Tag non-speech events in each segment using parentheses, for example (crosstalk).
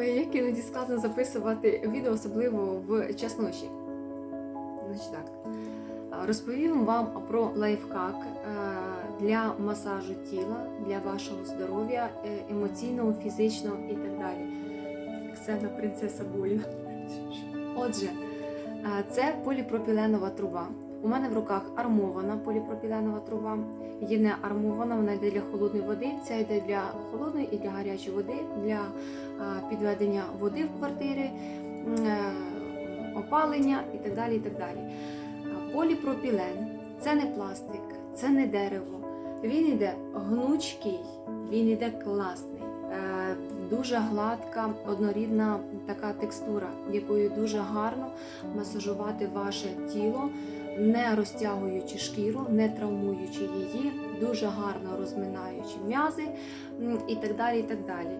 Ой, як іноді складно записувати відео, особливо в час ночі. Значить так. Розповім вам про лайфхак е, для масажу тіла, для вашого здоров'я, е, емоційного, фізичного і так далі. Ксена принцеса бою. Отже, е, це поліпропіленова труба. У мене в руках армована поліпропіленова труба. Є не армована, вона йде для холодної води. Ця йде для холодної і для гарячої води, для підведення води в квартири, е, опалення і так далі. І так далі. Поліпропілен це не пластик, це не дерево. Він іде гнучкий, він іде класний. Е, Дуже гладка, однорідна така текстура, якою дуже гарно масажувати ваше тіло, не розтягуючи шкіру, не травмуючи її, дуже гарно розминаючи м'язи і так далі. і так далі.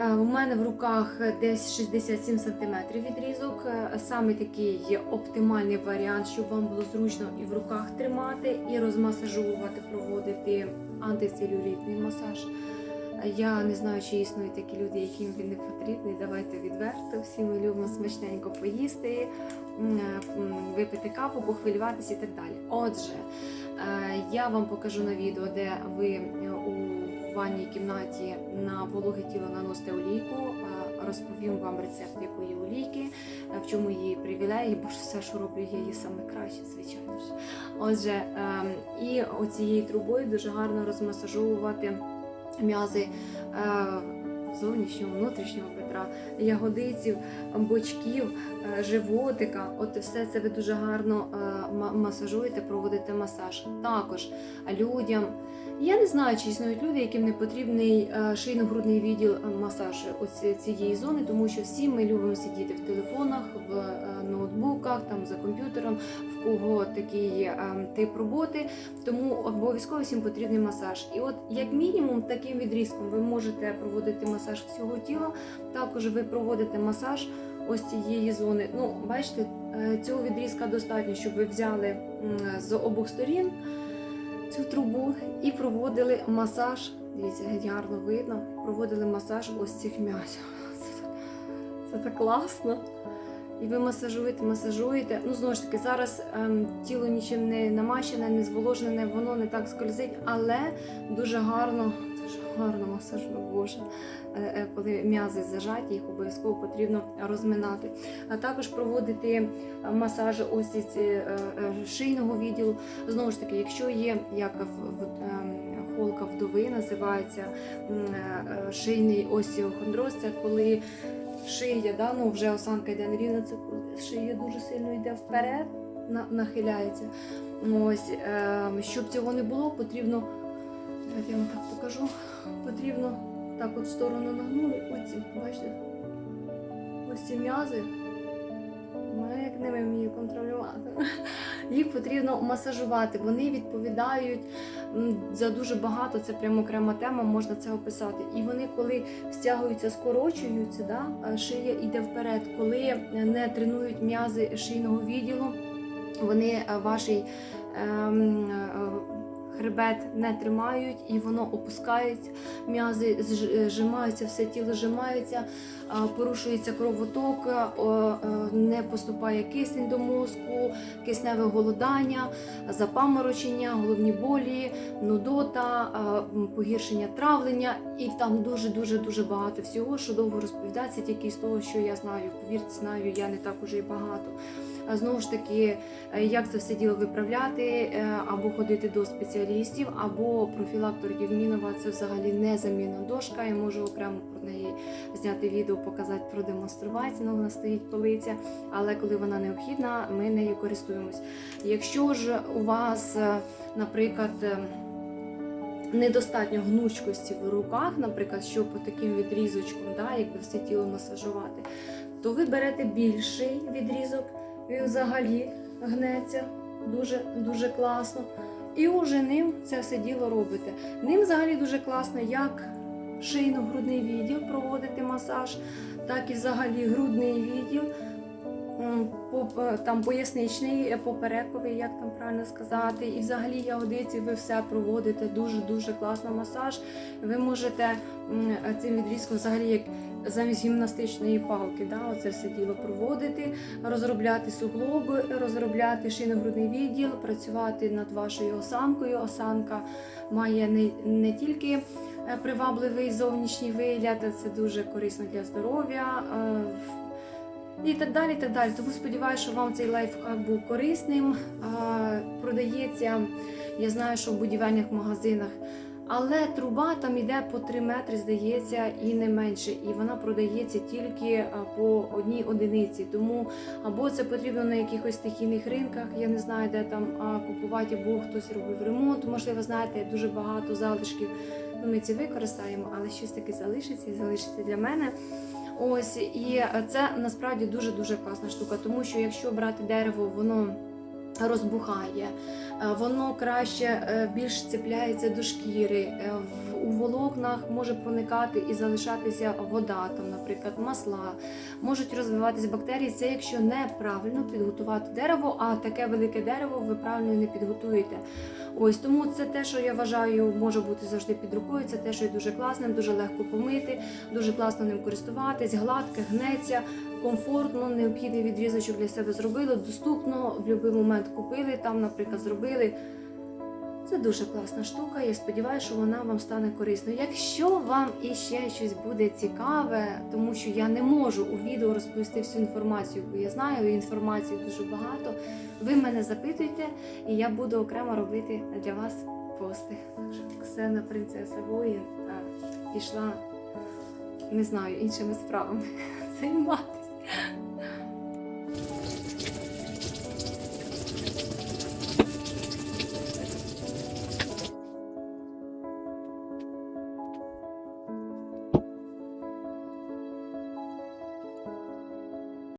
Е, У мене в руках десь 67 см відрізок. Е, Саме такий є оптимальний варіант, щоб вам було зручно і в руках тримати, і розмасажовувати, проводити антицелюлітний масаж. Я не знаю, чи існують такі люди, яким він не потрібний. Давайте відверто. Всі ми любимо смачненько поїсти, е, випити каву, похвилюватися і так далі. Отже, е, я вам покажу на відео, де ви е, у ванній кімнаті на вологе тіло наносите олійку. Розповім вам рецепт якої олійки, в чому її привілеї, бо ж все, що роблю, я її саме краще, звичайно ж. Отже, ем, і оцією трубою дуже гарно розмасажовувати м'язи е, зовнішнього, внутрішнього бедра, ягодиців, бочків, е, животика. От все це ви дуже гарно е, масажуєте, проводите масаж. Також людям. Я не знаю, чи існують люди, яким не потрібний е, шийно-грудний відділ е, масаж цієї зони, тому що всі ми любимо сидіти в телефонах, в е, ноутбуках, там за комп'ютером, в кого такий е, тип роботи. Тому обов'язково всім потрібний масаж. І от як мінімум таким відрізком ви можете проводити масаж всього тіла. Також ви проводите масаж ось цієї зони. Ну, бачите, е, цього відрізка достатньо, щоб ви взяли з обох сторін цю трубу і проводили масаж. Дивіться, гарно видно. Проводили масаж ось цих м'язів. (laughs) Це, це так класно. І ви масажуєте, масажуєте. Ну, знову ж таки, зараз ем, тіло нічим не намащене, не зволожене, воно не так скользить, але дуже гарно, дуже (laughs) гарно масажує, Боже. Е, е, Коли м'язи зажаті, їх обов'язково потрібно розминати. А також проводити е, масаж ось шийного відділу. Знову ж таки, якщо є як холка вдови, називається шийний остеохондроз, це коли шия, да, ну вже осанка йде нерівна, це шия дуже сильно йде вперед, нахиляється. Ось, щоб цього не було, потрібно, давайте я вам так покажу, потрібно так от в сторону нагнули, оці, бачите, ось ці м'язи. Ну, як ними вмію контролювати. (laughs) Їх потрібно масажувати. Вони відповідають за дуже багато, це прямо окрема тема, можна це описати. І вони, коли стягуються, скорочуються, да, шия йде вперед, коли не тренують м'язи шийного відділу, вони е, ваш ем, е, хребет не тримають і воно опускається, м'язи зжимаються, все тіло зжимається, порушується кровоток, е, не поступає кисень до мозку, кисневе голодання, запаморочення, головні болі, нудота, погіршення травлення, і там дуже дуже дуже багато всього, що довго розповідається, тільки з того, що я знаю. Повірте, знаю, я не так уже і багато. Знову ж таки, е, як це все діло виправляти, е, або ходити до спеціалістів, або профілакторів Мінова це взагалі незамінна дошка. Я можу окремо про неї зняти відео, показати, продемонструвати. Ну, вона стоїть полиця, але коли вона необхідна, ми нею користуємось. Якщо ж у вас, е, наприклад, недостатньо гнучкості в руках, наприклад, щоб по таким відрізочком, да, якби все тіло масажувати, то ви берете більший відрізок, він взагалі гнеться дуже, дуже класно. І уже ним це все діло робите. Ним взагалі дуже класно як шийно-грудний відділ проводити масаж, так і взагалі грудний відділ. е, там поясничний, е, поперековий, як там правильно сказати. І взагалі ягодиці ви все проводите дуже дуже класно масаж. Ви можете цим відрізком взагалі як замість гімнастичної палки, да, оце все діло проводити, розробляти суглоби, розробляти шийно-грудний відділ, працювати над вашою осанкою. Осанка має не, не тільки е, привабливий зовнішній вигляд, це дуже корисно для здоров'я. е, І так далі, і так далі. Тому сподіваюся, що вам цей лайфхак був корисним. Продається, я знаю, що в будівельних магазинах. Але труба там іде по 3 метри, здається, і не менше. І вона продається тільки по одній одиниці. Тому або це потрібно на якихось стихійних ринках, я не знаю, де там купувати, або хтось робив ремонт. Можливо, знаєте, дуже багато залишків. Ми ці використаємо, але щось таке залишиться і залишиться для мене. Ось і е, це насправді дуже дуже класна штука, тому що якщо брати дерево, воно розбухає, е, воно краще е, більш цепляється до шкіри. У волокнах може проникати і залишатися вода, там, наприклад, масла, можуть розвиватись бактерії. Це якщо неправильно підготувати дерево, а таке велике дерево ви правильно не підготуєте. Ось тому це те, що я вважаю, може бути завжди під рукою. Це те, що є дуже класним, дуже легко помити, дуже класно ним користуватись, гладке, гнеться, комфортно, необхідний відрізочок для себе зробили, доступно, в будь-який момент купили, там, наприклад, зробили. Це дуже класна штука. Я сподіваюся, що вона вам стане корисною. Якщо вам іще щось буде цікаве, тому що я не можу у відео розповісти всю інформацію, бо я знаю, інформації дуже багато. Ви мене запитуйте, і я буду окремо робити для вас пости. Ксена, принцеса воїн, пішла, не знаю, іншими справами (laughs) займатися.